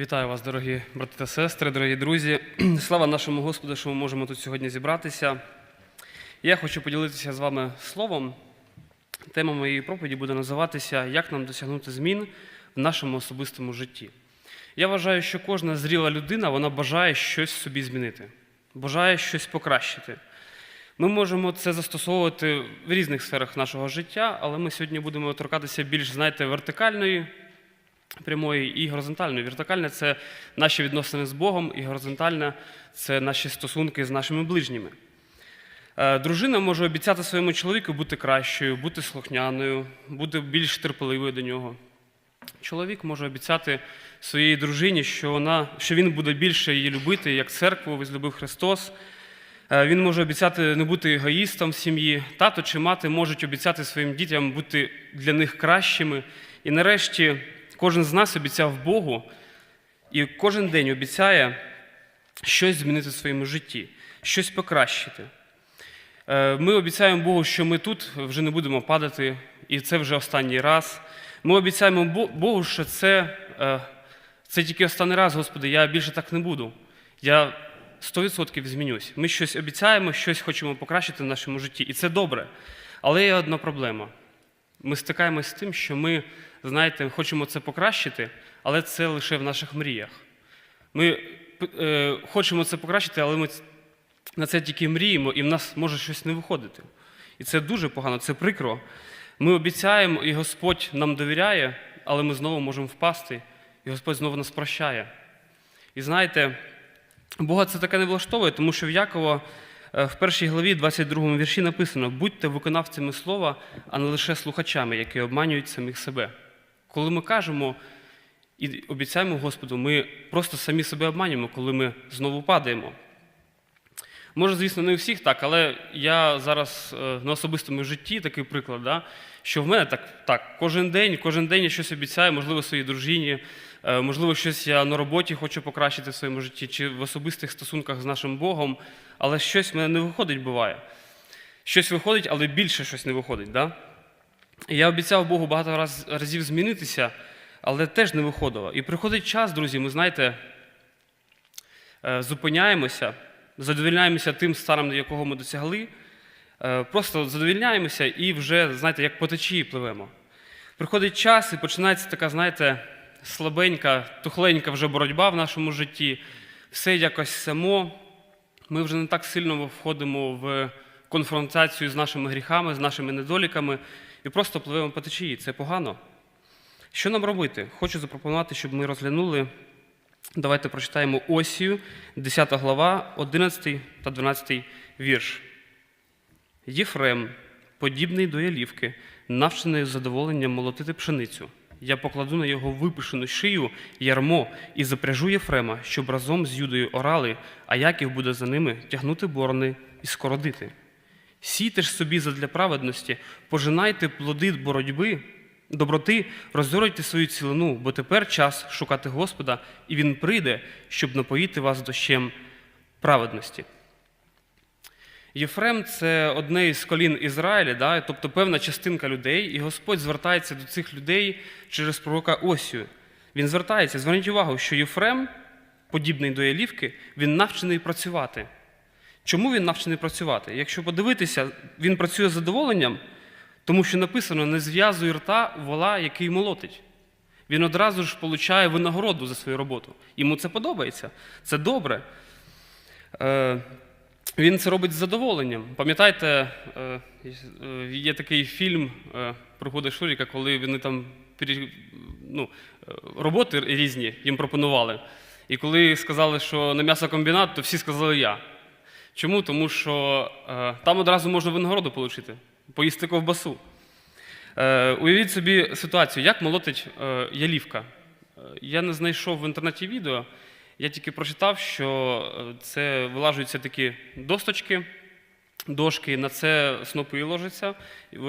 Вітаю вас, дорогі брати та сестри, дорогі друзі. Слава нашому Господу, що ми можемо тут сьогодні зібратися. Я хочу поділитися з вами словом. Тема моєї проповіді буде називатися Як нам досягнути змін в нашому особистому житті. Я вважаю, що кожна зріла людина вона бажає щось собі змінити, бажає щось покращити. Ми можемо це застосовувати в різних сферах нашого життя, але ми сьогодні будемо торкатися більш, знаєте, вертикальної прямої і горизонтальної. Вертикальне це наші відносини з Богом, і горизонтальне це наші стосунки з нашими ближніми. Е, Дружина може обіцяти своєму чоловіку бути кращою, бути слухняною, бути більш терпеливою до нього. Чоловік може обіцяти своїй дружині, що, вона, що він буде більше її любити, як церкву возлюбив Христос. Е, Він може обіцяти не бути егоїстом в сім'ї. Тато чи мати можуть обіцяти своїм дітям бути для них кращими. І нарешті кожен з нас обіцяв Богу і кожен день обіцяє щось змінити в своєму житті, щось покращити. Е, Ми обіцяємо Богу, що ми тут вже не будемо падати, і це вже останній раз. Ми обіцяємо Богу, що це, е, це тільки останній раз, Господи, я більше так не буду. Я 100% змінюсь. Ми щось обіцяємо, щось хочемо покращити в нашому житті, і це добре. Але є одна проблема. Ми стикаємося з тим, що ми, знаєте, хочемо це покращити, але це лише в наших мріях. Ми е, хочемо це покращити, але ми на це тільки мріємо, і в нас може щось не виходити. І це дуже погано, це прикро. Ми обіцяємо, і Господь нам довіряє, але ми знову можемо впасти, і Господь знову нас прощає. І знаєте, Бога це таке не влаштовує, тому що в Якова е, в першій главі, 22 вірші написано: будьте виконавцями слова, а не лише слухачами, які обманюють самих себе. Коли ми кажемо і обіцяємо Господу, ми просто самі себе обманюємо, коли ми знову падаємо. Може, звісно, не у всіх так, але я зараз е, на особистому житті такий приклад, да, що в мене так, так кожен день, кожен день я щось обіцяю, можливо, своїй дружині, е, можливо, щось я на роботі хочу покращити в своєму житті, чи в особистих стосунках з нашим Богом, але щось в мене не виходить, буває. Щось виходить, але більше щось не виходить. Да? Я обіцяв Богу багато раз, разів змінитися, але теж не виходило. І приходить час, друзі, ми знаєте, е, зупиняємося, задовільняємося тим станом, якого ми досягли, е, просто задовільняємося і вже, знаєте, як по течії пливемо. Приходить час і починається така, знаєте, слабенька, тухленька вже боротьба в нашому житті, все якось само. Ми вже не так сильно входимо в конфронтацію з нашими гріхами, з нашими недоліками і просто пливемо по течії. Це погано. Що нам робити? Хочу запропонувати, щоб ми розглянули. Давайте прочитаємо Осію, 10 глава, 11 та 12 вірш. Єфрем, подібний до ялівки, навчений задоволенням молотити пшеницю. Я покладу на його випишену шию ярмо і запряжу Єфрема, щоб разом з Юдою орали, а Яків буде за ними тягнути борони і скородити. Сійте ж собі задля праведності, пожинайте плоди боротьби, доброти, роззорюйте свою цілину, бо тепер час шукати Господа, і Він прийде, щоб напоїти вас дощем праведності. Єфрем це одне із колін Ізраїля, да? тобто певна частинка людей, і Господь звертається до цих людей через пророка Осію. Він звертається, зверніть увагу, що Єфрем, подібний до Ялівки, він навчений працювати. Чому він навчений працювати? Якщо подивитися, він працює з задоволенням, тому що написано: не зв'язуй рта вола, який молотить. Він одразу ж получає винагороду за свою роботу. Йому це подобається. Це добре. Е, він це робить з задоволенням. Пам'ятаєте, е, е, є такий фільм Пригоди Шуріка, коли вони там ну, роботи різні їм пропонували. І коли сказали, що на м'ясокомбінат, то всі сказали я. Чому? Тому що е, там одразу можна винагороду отримати, поїсти ковбасу. Е, уявіть собі ситуацію, як молотить е, ялівка. Е, Я не знайшов в інтернеті відео, я тільки прочитав, що е, це вилажуються такі досточки, дошки, на це снопи ложаться,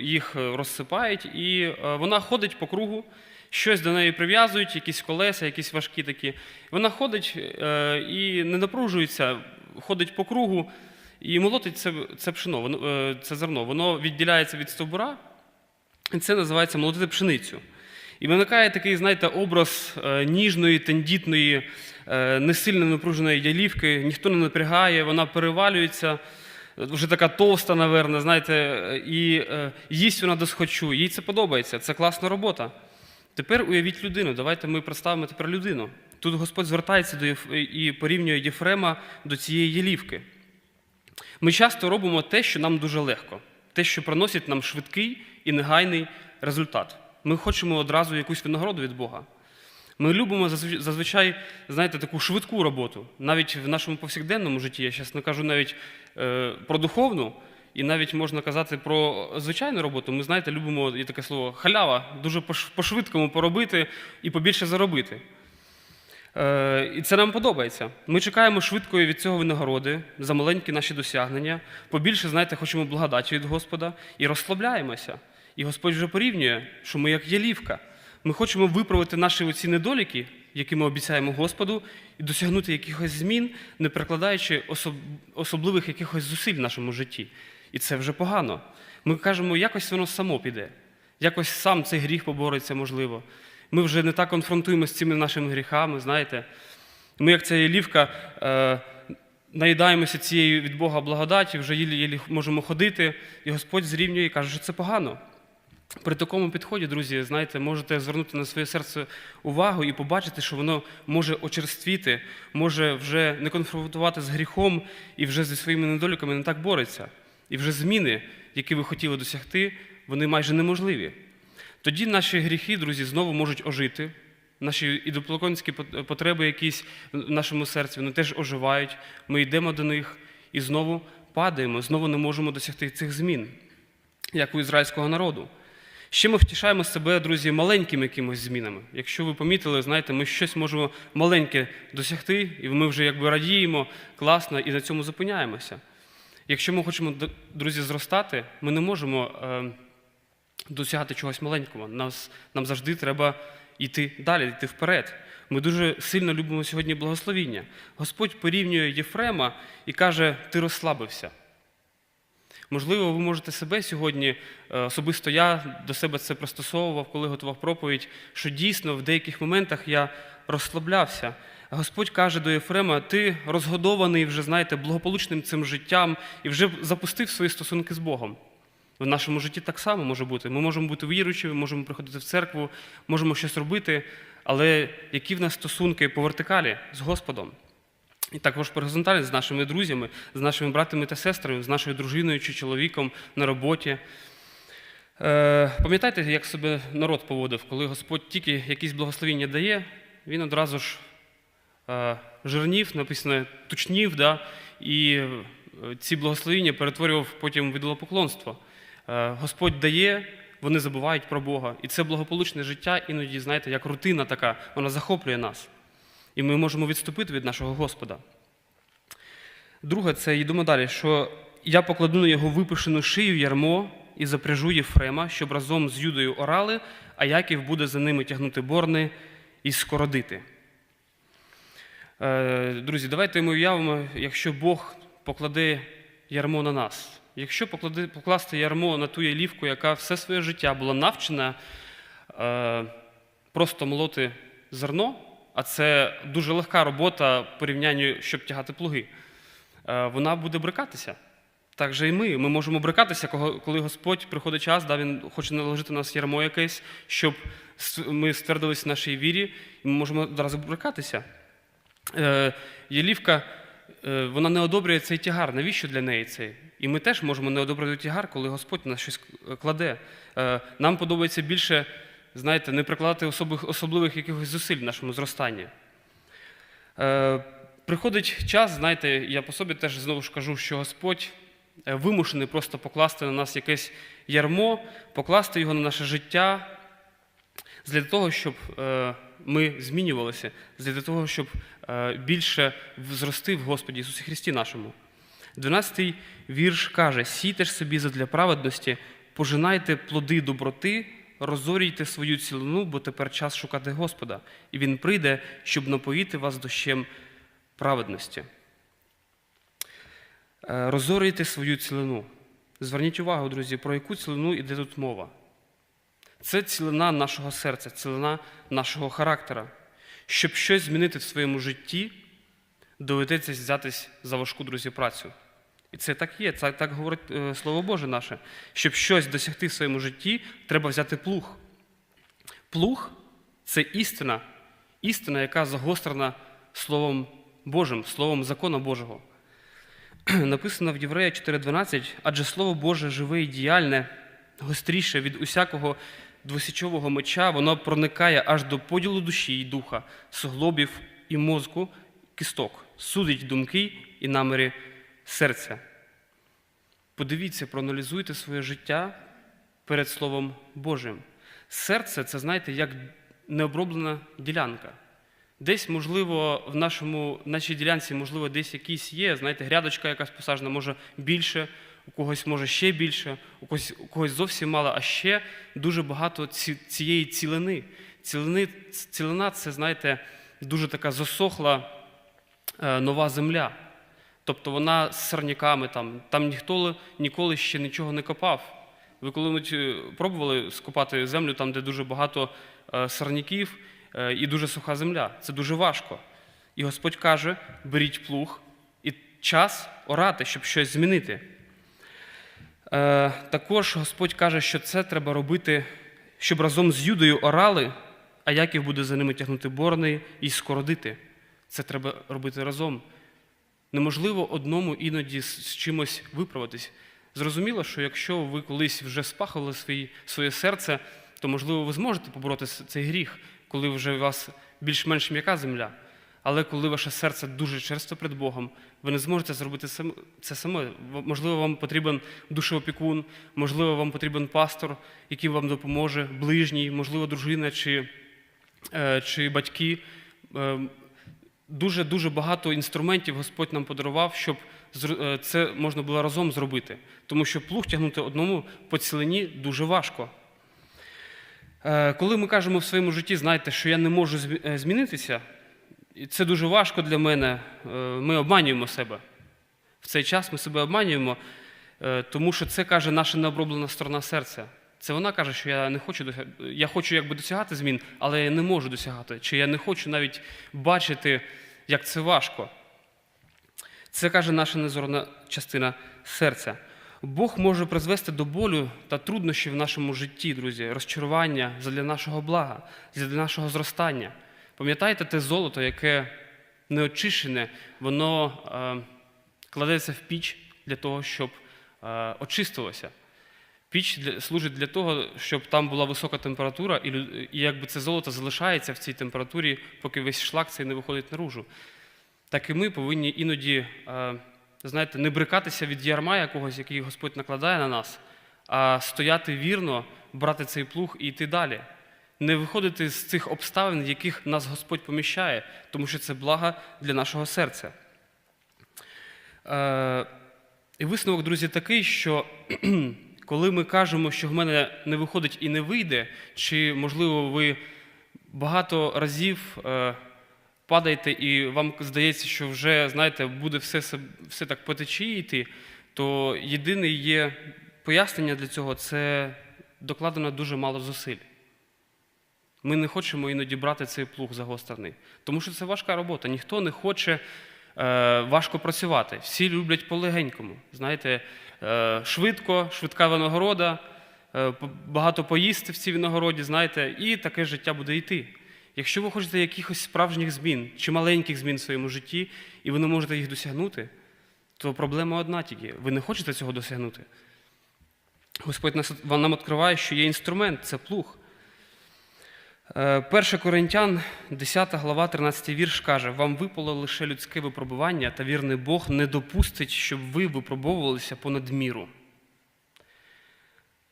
їх розсипають, і е, вона ходить по кругу, щось до неї прив'язують, якісь колеса, якісь важкі такі. Вона ходить і не напружується, ходить по кругу і молотить це, це пшено, воно, е, це зерно. Воно відділяється від стовбура, і це називається молотити пшеницю. І виникає такий, знаєте, образ е, ніжної, тендітної, е, не сильно напруженої ялівки, ніхто не напрягає, вона перевалюється, вже така товста, наверное, знаєте, і їсть вона досхочу. Їй це подобається, це класна робота. Тепер уявіть людину, давайте ми представимо тепер людину. Тут Господь звертається до Єф- і порівнює Єфрема до цієї ялівки. Ми часто робимо те, що нам дуже легко, те, що приносить нам швидкий і негайний результат. Ми хочемо одразу якусь винагороду від Бога. Ми любимо зазв- зазвичай, знаєте, таку швидку роботу. Навіть в нашому повсякденному житті, я зараз не кажу навіть е, про духовну, і навіть можна казати про звичайну роботу. Ми, знаєте, любимо є таке слово халява, дуже пош- по-швидкому поробити і побільше заробити. Е, І це нам подобається. Ми чекаємо швидкої від цього винагороди за маленькі наші досягнення. Побільше, знаєте, хочемо благодаті від Господа і розслабляємося. І Господь вже порівнює, що ми як ялівка. Ми хочемо виправити наші оці недоліки, які ми обіцяємо Господу, і досягнути якихось змін, не прикладаючи особ- особливих якихось зусиль в нашому житті. І це вже погано. Ми кажемо, якось воно само піде, якось сам цей гріх побореться, можливо. Ми вже не так конфронтуємо з цими нашими гріхами, знаєте. Ми, як ця ялівка, е, наїдаємося цією від Бога благодаті, вже єлі-єлі можемо ходити, і Господь зрівнює і каже, що це погано. При такому підході, друзі, знаєте, можете звернути на своє серце увагу і побачити, що воно може очерствіти, може вже не конфронтувати з гріхом і вже зі своїми недоліками не так бореться. І вже зміни, які ви хотіли досягти, вони майже неможливі. Тоді наші гріхи, друзі, знову можуть ожити. Наші ідоплаконські потреби якісь в нашому серці, вони теж оживають. Ми йдемо до них і знову падаємо, знову не можемо досягти цих змін, як у ізраїльського народу. Ще ми втішаємо себе, друзі, маленькими якимось змінами. Якщо ви помітили, знаєте, ми щось можемо маленьке досягти, і ми вже якби радіємо, класно, і на цьому зупиняємося. Якщо ми хочемо, друзі, зростати, ми не можемо е, досягати чогось маленького. Нас, нам завжди треба йти далі, йти вперед. Ми дуже сильно любимо сьогодні благословіння. Господь порівнює Єфрема і каже: Ти розслабився. Можливо, ви можете себе сьогодні, е, особисто я до себе це пристосовував, коли готував проповідь, що дійсно в деяких моментах я розслаблявся. Господь каже до Єфрема: ти розгодований вже, знаєте, благополучним цим життям і вже запустив свої стосунки з Богом. В нашому житті так само може бути. Ми можемо бути віруючими, можемо приходити в церкву, можемо щось робити, але які в нас стосунки по вертикалі з Господом? І також по горизонталі з нашими друзями, з нашими братами та сестрами, з нашою дружиною чи чоловіком на роботі. Е, пам'ятаєте, як себе народ поводив, коли Господь тільки якісь благословіння дає, він одразу ж е, жирнів, написано, тучнів, да, і е, ці благословіння перетворював потім в ідолопоклонство. Е, Господь дає, вони забувають про Бога. І це благополучне життя, іноді, знаєте, як рутина така, вона захоплює нас. І ми можемо відступити від нашого Господа. Друге, це йдемо далі, що я покладу на його випишену шию ярмо і запряжу Єфрема, щоб разом з Юдою орали, а Яків буде за ними тягнути борни і скородити. Е, Друзі, давайте ми уявимо, якщо Бог покладе ярмо на нас. Якщо покласти ярмо на ту ялівку, яка все своє життя була навчена е, просто молоти зерно, а це дуже легка робота в порівнянні, щоб тягати плуги, е, вона буде брикатися. Так же і ми. Ми можемо брикатися, коли Господь приходить час, да, Він хоче наложити на нас ярмо якесь, щоб ми ствердилися в нашій вірі, і ми можемо одразу брикатися. Е, Єлівка, е, вона не одобрює цей тягар. Навіщо для неї цей? І ми теж можемо не одобрювати тягар, коли Господь на нас щось кладе. Е, Нам подобається більше, знаєте, не прикладати особливих якихось зусиль в нашому зростанні. Е, Приходить час, знаєте, я по собі теж знову ж кажу, що Господь е, вимушений просто покласти на нас якесь ярмо, покласти його на наше життя, для того, щоб е, ми змінювалися, для того, щоб е, більше зрости в Господі Ісусі Христі нашому. 12-й вірш каже: Сійте ж собі задля праведності, пожинайте плоди доброти, розорюйте свою цілину, бо тепер час шукати Господа, і Він прийде, щоб напоїти вас дощем праведності. Е, Розорюйте свою цілину. Зверніть увагу, друзі, про яку цілину йде тут мова. Це цілина нашого серця, цілина нашого характера. Щоб щось змінити в своєму житті, доведеться взятись за важку друзі працю. І це так є, це так говорить е, Слово Боже наше. Щоб щось досягти в своєму житті, треба взяти плуг. Плуг це істина, істина, яка загострена Словом Божим, Словом закону Божого. Написано в Єврея 4:12, адже Слово Боже живе і діяльне, гостріше від усякого двосічового меча, воно проникає аж до поділу душі і духа, суглобів і мозку, кісток, судить думки і наміри серця. Подивіться, проаналізуйте своє життя перед Словом Божим. Серце це, знаєте, як необроблена ділянка. Десь, можливо, в нашому, нашій ділянці, можливо, десь якісь є, знаєте, грядочка якась посаджена, може більше, у когось може ще більше, у когось, у когось зовсім мало, а ще дуже багато ці, цієї цілини. Цілини. Цілина це, знаєте, дуже така засохла е, нова земля. Тобто вона з сорняками, там, там ніхто ніколи ще нічого не копав. Ви коли-небудь е, пробували скопати землю там, де дуже багато е, сорняків і дуже суха земля. Це дуже важко. І Господь каже: беріть плуг і час орати, щоб щось змінити. Е, Також Господь каже, що це треба робити, щоб разом з Юдою орали, а Яків буде за ними тягнути борни і скородити. Це треба робити разом. Неможливо одному іноді з чимось виправитись. Зрозуміло, що якщо ви колись вже спахали свої, своє серце, то, можливо, ви зможете побороти цей гріх, коли вже у вас більш-менш м'яка земля. Але коли ваше серце дуже черсто перед Богом, ви не зможете зробити це саме. Можливо, вам потрібен душеопікун, можливо, вам потрібен пастор, який вам допоможе, ближній, можливо, дружина чи, е, чи батьки. Е, дуже дуже багато інструментів Господь нам подарував, щоб е, це можна було разом зробити. Тому що плуг тягнути одному по цілині дуже важко. Коли ми кажемо в своєму житті, знаєте, що я не можу змінитися, і це дуже важко для мене, е, ми обманюємо себе. В цей час ми себе обманюємо, е, тому що це каже наша необроблена сторона серця. Це вона каже, що я не хочу я хочу якби досягати змін, але я не можу досягати. Чи я не хочу навіть бачити, як це важко. Це каже наша незорна частина серця. Бог може призвести до болю та труднощів в нашому житті, друзі, розчарування для нашого блага, для нашого зростання. Пам'ятаєте те золото, яке неочищене, воно е, кладеться в піч для того, щоб е, очистилося. Піч для, служить для того, щоб там була висока температура, і, і якби це золото залишається в цій температурі, поки весь шлак цей не виходить наружу. Так і ми повинні іноді, е, знаєте, не брикатися від ярма якогось, який Господь накладає на нас, а стояти вірно, брати цей плуг і йти далі. Не виходити з цих обставин, в яких нас Господь поміщає, тому що це благо для нашого серця. Е, І висновок, друзі, такий, що коли ми кажемо, що в мене не виходить і не вийде, чи, можливо, ви багато разів е, падаєте і вам здається, що вже, знаєте, буде все, все так по течії йти, то єдине є пояснення для цього це докладено дуже мало зусиль. Ми не хочемо іноді брати цей плуг загострений, тому що це важка робота. Ніхто не хоче е, важко працювати. Всі люблять полегенькому. Знаєте, е, швидко, швидка винагорода, е, багато поїсти в цій винагороді, знаєте, і таке життя буде йти. Якщо ви хочете якихось справжніх змін чи маленьких змін в своєму житті, і ви не можете їх досягнути, то проблема одна тільки: ви не хочете цього досягнути. Господь нам відкриває, що є інструмент це плуг. Е, 1 Коринтян, 10 глава, 13 вірш каже: Вам випало лише людське випробування, та вірний Бог не допустить, щоб ви випробовувалися понад міру.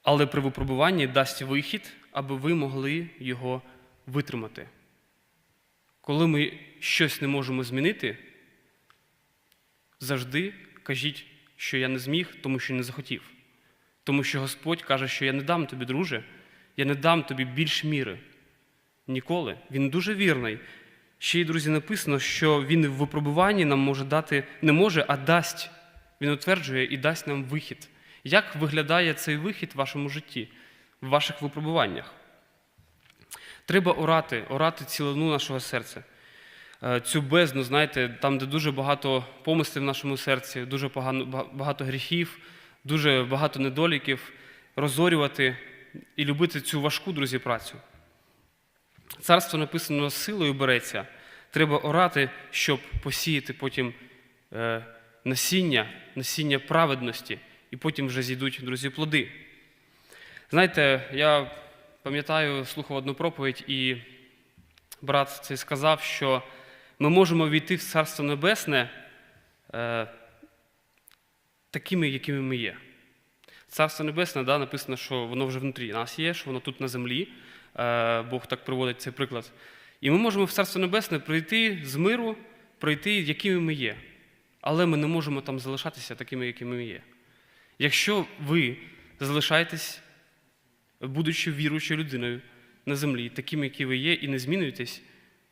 Але при випробуванні дасть вихід, аби ви могли його витримати. Коли ми щось не можемо змінити, завжди кажіть, що я не зміг, тому що не захотів. Тому що Господь каже, що я не дам тобі, друже, я не дам тобі більш міри. Ніколи. Він дуже вірний. Ще й, друзі, написано, що він в випробуванні нам може дати, не може, а дасть. Він утверджує і дасть нам вихід. Як виглядає цей вихід в вашому житті? в ваших випробуваннях. Треба орати, орати цілину нашого серця. Е, Цю бездну, знаєте, там, де дуже багато помислів в нашому серці, дуже багато гріхів, дуже багато недоліків, розорювати і любити цю важку, друзі, працю. Царство написано силою береться. Треба орати, щоб посіяти потім е, насіння, насіння праведності, і потім вже зійдуть, друзі, плоди. Знаєте, я пам'ятаю, слухав одну проповідь, і брат цей сказав, що ми можемо війти в Царство Небесне е, такими, якими ми є. Царство Небесне, да, написано, що воно вже внутрі нас є, що воно тут на землі. Е, Бог так приводить цей приклад. І ми можемо в Царство Небесне прийти з миру, прийти, якими ми є. Але ми не можемо там залишатися такими, якими ми є. Якщо ви залишаєтесь, будучи віруючою людиною на землі, такими, які ви є, і не змінюєтесь,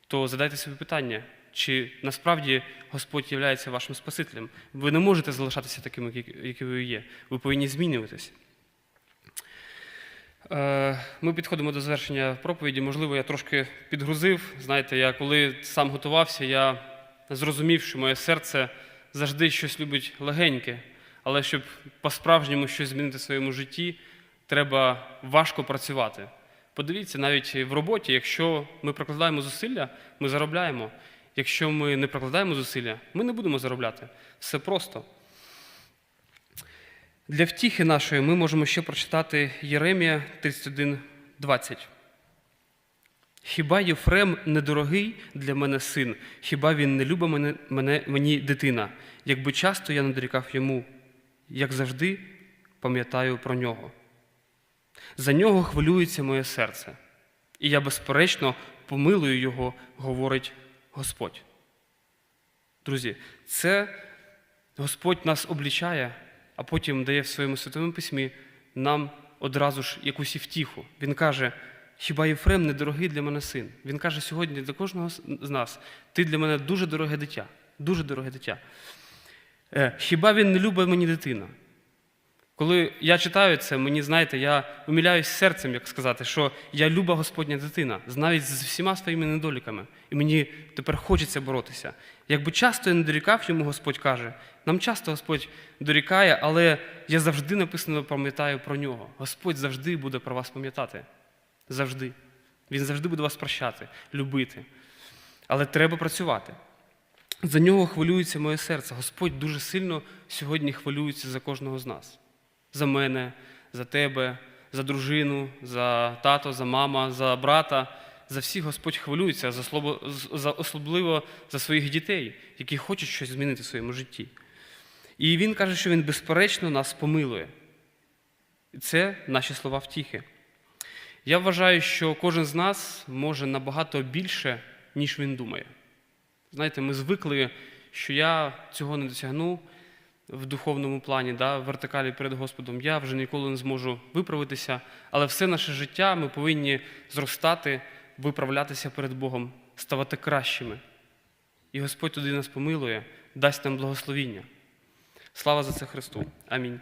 то задайте собі питання, чи насправді Господь є вашим Спасителем. Ви не можете залишатися такими, які- ви є. Ви повинні змінюватись. Е, Ми підходимо до завершення проповіді. Можливо, я трошки підгрузив. Знаєте, я коли сам готувався, я зрозумів, що моє серце завжди щось любить легеньке, але щоб по-справжньому щось змінити в своєму житті, треба важко працювати. Подивіться, навіть в роботі, якщо ми прикладаємо зусилля, ми заробляємо. Якщо ми не прикладаємо зусилля, ми не будемо заробляти. Все просто. Для втіхи нашої ми можемо ще прочитати Єремія 31.20. Хіба Єфрем недорогий для мене син? Хіба він не любить мене, мене, мені дитина? Якби часто я не дорікав йому, як завжди пам'ятаю про нього. За нього хвилюється моє серце, і я, безперечно, помилую його, говорить Господь. Друзі, це Господь нас облічає, а потім дає в своєму святому письмі нам одразу ж якусь і втіху. Він каже: хіба Єфрем не дорогий для мене син? Він каже сьогодні для кожного з нас: ти для мене дуже дороге дитя, дуже дороге дитя. Е, Хіба він не любить мені дитина? Коли я читаю це, мені, знаєте, я умиляюсь серцем, як сказати, що я люба Господня дитина, навіть з всіма своїми недоліками. І мені тепер хочеться боротися. Якби часто я не дорікав йому, Господь каже, нам часто Господь дорікає, але я завжди написано пам'ятаю про нього. Господь завжди буде про вас пам'ятати. Завжди. Він завжди буде вас прощати, любити. Але треба працювати. За нього хвилюється моє серце. Господь дуже сильно сьогодні хвилюється за кожного з нас. За мене, за тебе, за дружину, за тато, за мама, за брата. За всіх Господь хвилюється, за, за, особливо за своїх дітей, які хочуть щось змінити в своєму житті. І Він каже, що Він безперечно нас помилує. І це наші слова втіхи. Я вважаю, що кожен з нас може набагато більше, ніж він думає. Знаєте, ми звикли, що я цього не досягну в духовному плані, да, в вертикалі перед Господом. Я вже ніколи не зможу виправитися, але все наше життя ми повинні зростати, виправлятися перед Богом, ставати кращими. І Господь туди нас помилує, дасть нам благословіння. Слава за це Христу. Амінь.